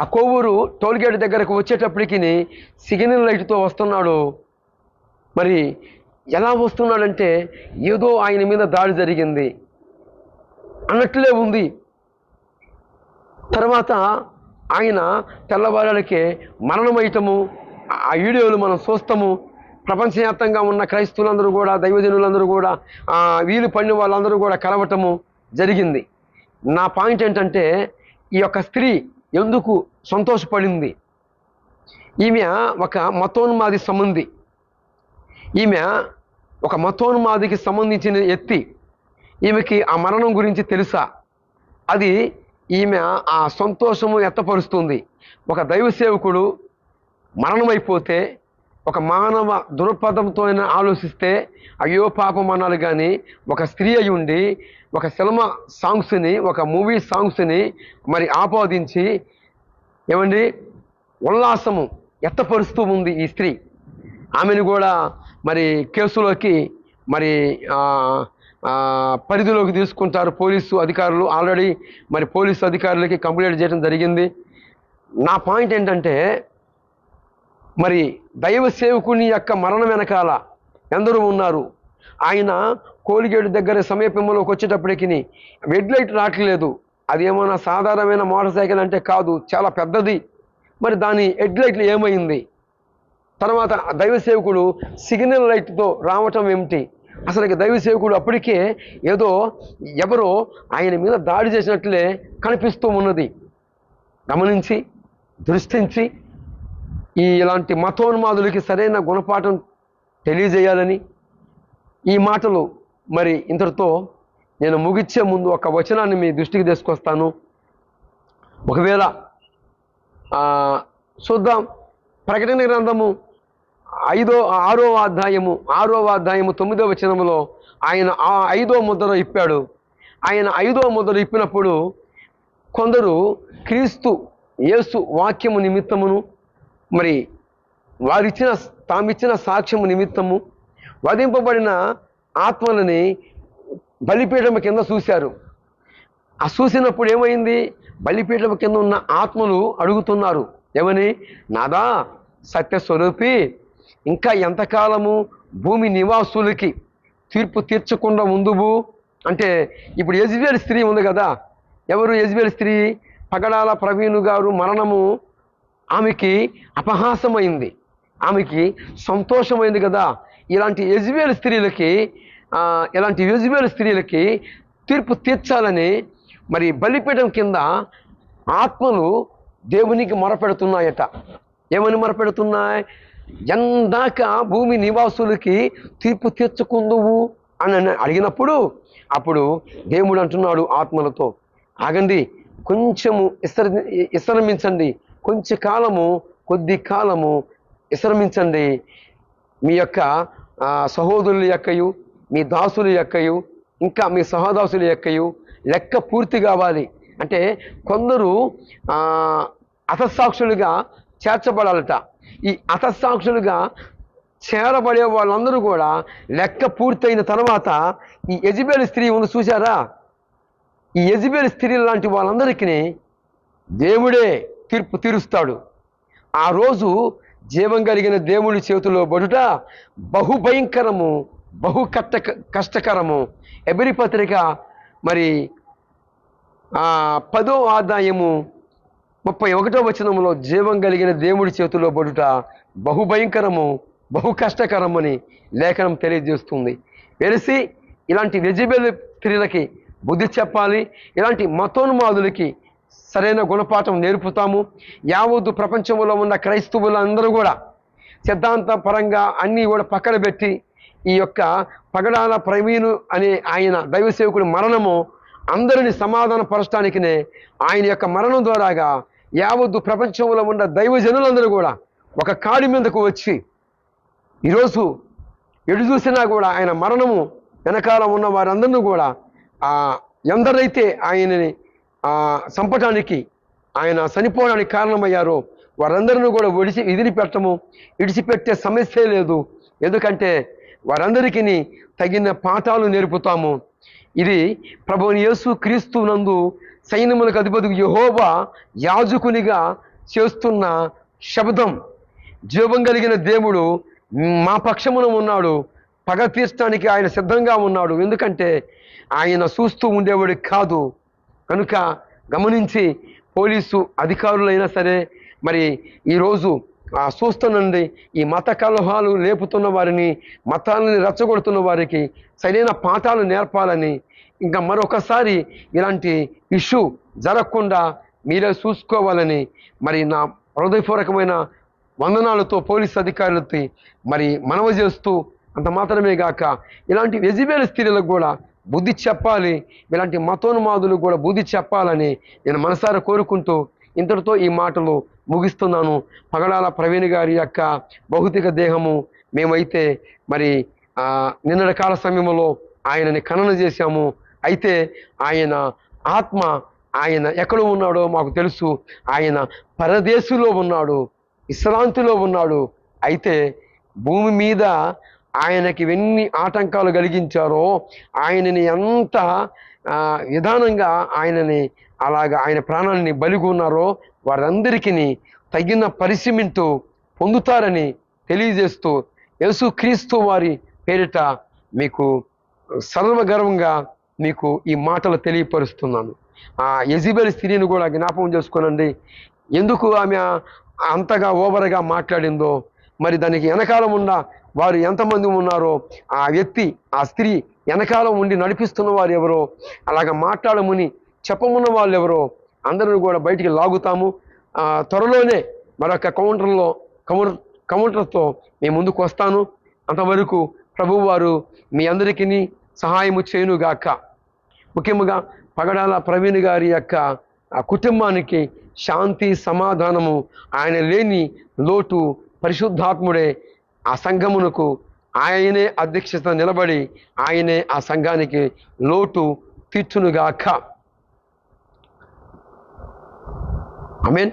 ఆ కొవ్వూరు టోల్గేట్ దగ్గరకు వచ్చేటప్పటికి సిగ్నల్ లైట్తో వస్తున్నాడు. మరి ఎలా వస్తున్నాడంటే ఏదో ఆయన మీద దాడి జరిగింది అన్నట్లే ఉంది. తర్వాత ఆయన తెల్లవారులకే మరణమయటము ఆ వీడియోలు మనం చూస్తాము. ప్రపంచవ్యాప్తంగా ఉన్న క్రైస్తవులందరూ కూడా దైవజనులందరూ కూడా వీలు పడిన వాళ్ళందరూ కూడా కలవటము జరిగింది. నా పాయింట్ ఏంటంటే ఈ యొక్క స్త్రీ ఎందుకు సంతోషపడింది? ఈమె ఒక మతోన్మాది సంబంధి. ఈమె ఒక మతోన్మాదికి సంబంధించిన ఎత్తి ఈమెకి ఆ మరణం గురించి తెలుసా? అది ఈమె ఆ సంతోషము ఎత్తపరుస్తుంది ఒక దైవ సేవకుడు మరణమైపోతే ఒక మానవ దృక్పథంతో అయినా ఆలోచిస్తే అయ్యో పాపం అనాలి కానీ ఒక స్త్రీ అయి ఉండి ఒక సినిమా సాంగ్స్ని ఒక మూవీ సాంగ్స్ని మరి ఆపాదించి ఏమండి ఉల్లాసము ఎత్తపరుస్తూ ఉంది ఈ స్త్రీ. ఆమెను కూడా మరి కేసులోకి మరి పరిధిలోకి తీసుకుంటారు పోలీసు అధికారులు. ఆల్రెడీ మరి పోలీసు అధికారులకి కంప్లైంట్ చేయడం జరిగింది. నా పాయింట్ ఏంటంటే మరి దైవ సేవకుని యొక్క మరణం వెనకాల ఎందరూ ఉన్నారు. ఆయన కోలిగేటు దగ్గర సమీపంలోకి వచ్చేటప్పటికి రెడ్ లైట్ రావట్లేదు. అది ఏమైనా సాధారణమైన మోటార్ సైకిల్ అంటే కాదు చాలా పెద్దది. మరి దాని హెడ్ లైట్లు ఏమైంది? తర్వాత దైవ సేవకుడు సిగ్నల్ లైట్తో రావటం ఏమిటి? అసలు దైవ సేవకుడు అప్పటికే ఏదో ఎవరో ఆయన మీద దాడి చేసినట్లే కనిపిస్తూ ఉన్నది. గమనించి దృష్టించి ఈ ఇలాంటి మతోన్మాదులకి సరైన గుణపాఠం తెలియజేయాలని ఈ మాటలు మరి ఇంతటితో నేను ముగిచ్చే ముందు ఒక వచనాన్ని మీ దృష్టికి తీసుకొస్తాను. ఒకవేళ చూద్దాం. ప్రకటన గ్రంథము ఐదో ఆరో అధ్యాయము ఆరో అధ్యాయము తొమ్మిదో వచనములో ఆయన ఆ ఐదో ముద్ర ఇప్పాడు. ఆయన ఐదో ముద్ర ఇప్పినప్పుడు కొందరు క్రీస్తు యేసు వాక్యము నిమిత్తమును మరి వారిచ్చిన తామిచ్చిన సాక్ష్యము నిమిత్తము వధింపబడిన ఆత్మలని బలిపీఠం కింద చూశారు. ఆ చూసినప్పుడు ఏమైంది? బలిపీఠం కింద ఉన్న ఆత్మలు అడుగుతున్నారు. ఏమని? నాదా సత్యస్వరూపి ఇంకా ఎంతకాలము భూమి నివాసులకి తీర్పు తీర్చకుండా ఉందువు? అంటే ఇప్పుడు యజ్వేల్ స్త్రీ ఉంది కదా. ఎవరు యజ్వేల్ స్త్రీ? పగడాల ప్రవీణు గారు మరణము ఆమెకి అపహాసమైంది. ఆమెకి సంతోషమైంది కదా. ఇలాంటి యజ్వేలు స్త్రీలకి ఇలాంటి యజ్వేలు స్త్రీలకి తీర్పు తీర్చాలని మరి బలిపీఠం కింద ఆత్మలు దేవునికి మొరపెడుతున్నాయట. ఏమని మొరపెడుతున్నాయి? ఎందాక భూమి నివాసులకి తీర్పు తీర్చుకుందువు అని అడిగినప్పుడు అప్పుడు దేవుడు అంటున్నాడు ఆత్మలతో. ఆగండి కొంచెము విశ్ర విశ్రమించండి. కొంచెం కాలము కొద్ది కాలము విశ్రమించండి. మీ యొక్క సహోదరుల యొక్కయు మీ దాసుల యొక్కయు ఇంకా మీ సహదాసుల యొక్కయు లెక్క పూర్తి కావాలి. అంటే కొందరు ఆ, అతసాక్షులుగా చేర్చబడాలట. ఈ అతసాక్షులుగా చేరబడే వాళ్ళందరూ కూడా లెక్క పూర్తయిన తర్వాత ఈ యజబేల్ స్త్రీ ఉంది చూసారా ఈ యజబేల్ స్త్రీ లాంటి వాళ్ళందరికీ దేవుడే తీర్పు తీరుస్తాడు. ఆ రోజు జీవం కలిగిన దేవుడి చేతిలో బడుట బహుభయంకరము బహు కట్ట కష్టకరము. ఎబరి పత్రిక మరి పదో ఆదాయము ముప్పై ఒకటో వచనంలో జీవం కలిగిన దేవుడి చేతిలో బడుట బహుభయంకరము బహు కష్టకరమని లేఖనం తెలియజేస్తుంది. వెలిసి ఇలాంటి వెజిబెల్ స్త్రీలకి బుద్ధి చెప్పాలి ఇలాంటి మతోన్మాదులకి సరైన గుణపాఠం నేర్పుతాము. యావద్దు ప్రపంచంలో ఉన్న క్రైస్తవులందరూ కూడా సిద్ధాంత పరంగా అన్నీ కూడా పక్కన పెట్టి ఈ యొక్క పగడాల ప్రవీణు అనే ఆయన దైవ సేవకుడి మరణము అందరిని సమాధాన పరచడానికినే ఆయన యొక్క మరణం ద్వారాగా యావద్దు ప్రపంచంలో ఉన్న దైవజనులందరూ కూడా ఒక కాడి మీదకు వచ్చి ఈరోజు ఎటు చూసినా కూడా ఆయన మరణము వెనకాల ఉన్న వారందరినీ కూడా ఎందరైతే ఆయనని ఆ చంపటానికి ఆయన చనిపోవడానికి కారణమయ్యారో వారందరిని కూడా విడిచి విదిలిపెట్టము. విడిచిపెట్టే సమస్య లేదు. ఎందుకంటే వారందరికీ తగిన పాఠాలు నేర్పుతాము. ఇది ప్రభుని యేసు క్రీస్తు నందు సైన్యములకు అధిపతి యహోబా యాజకునిగా చేస్తున్న శబ్దం. జీవం కలిగిన దేవుడు మా పక్షమున ఉన్నాడు. పగ తీర్చడానికి ఆయన సిద్ధంగా ఉన్నాడు. ఎందుకంటే ఆయన చూస్తూ ఉండేవాడు కాదు. కనుక గమనించి పోలీసు అధికారులైనా సరే మరి ఈరోజు ఆ చూస్తున్నండి ఈ మత కలహాలు లేపుతున్న వారిని మతాలని రెచ్చగొడుతున్న వారికి సరైన పాఠాలు నేర్పాలని ఇంకా మరొకసారి ఇలాంటి ఇష్యూ జరగకుండా మీరే చూసుకోవాలని మరి నా హృదయపూర్వకమైన వందనాలతో పోలీస్ అధికారులతో మరి మనవి చేస్తూ అంత మాత్రమే గాక ఇలాంటి వెజిబేల్ స్త్రీలకు కూడా బుద్ధి చెప్పాలి. ఇలాంటి మతోన్మాదులు కూడా బుద్ధి చెప్పాలని నేను మనసారా కోరుకుంటూ ఇంతటితో ఈ మాటలు ముగిస్తున్నాను. పగడాల ప్రవీణ్ గారి యొక్క భౌతిక దేహము మేమైతే మరి నిన్నటి కాల సమయంలో ఆయనని ఖనన చేశాము. అయితే ఆయన ఆత్మ ఆయన ఎక్కడ ఉన్నాడో మాకు తెలుసు. ఆయన పరదేశులో ఉన్నాడు. విశ్రాంతిలో ఉన్నాడు. అయితే భూమి మీద ఆయనకి ఎన్ని ఆటంకాలు కలిగించారో ఆయనని ఎంత విధానంగా ఆయనని అలాగ ఆయన ప్రాణాలని బలిగొన్నారో వారందరికీ తగిన పరిశ్రమింటూ పొందుతారని తెలియజేస్తూ యేసుక్రీస్తు వారి పేరిట మీకు సర్వగర్వంగా మీకు ఈ మాటలు తెలియపరుస్తున్నాను. ఆ యజిబెల్ స్త్రీని కూడా జ్ఞాపకం చేసుకోనండి. ఎందుకు ఆమె అంతగా ఓవర్గా మాట్లాడిందో మరి దానికి వెనకాలం ఉన్న వారు ఎంతమంది ఉన్నారో ఆ వ్యక్తి ఆ స్త్రీ వెనకాల ఉండి నడిపిస్తున్న వారు ఎవరో అలాగ మాట్లాడమని చెప్పమున్న వాళ్ళు ఎవరో అందరిని కూడా బయటికి లాగుతాము. త్వరలోనే మరొక కౌంటర్లో కౌంటర్ కౌంటర్తో మేము ముందుకు వస్తాను. అంతవరకు ప్రభువారు మీ అందరికీ సహాయము చేయునుగాక. ముఖ్యముగా పగడాల ప్రవీణ్ గారి యొక్క ఆ కుటుంబానికి శాంతి సమాధానము ఆయన లేని లోటు పరిశుద్ధాత్ముడే ఆ సంఘమునకు ఆయనే అధ్యక్షత నిలబడి ఆయనే ఆ సంఘానికి లోటు తీర్చునుగాక. మీన్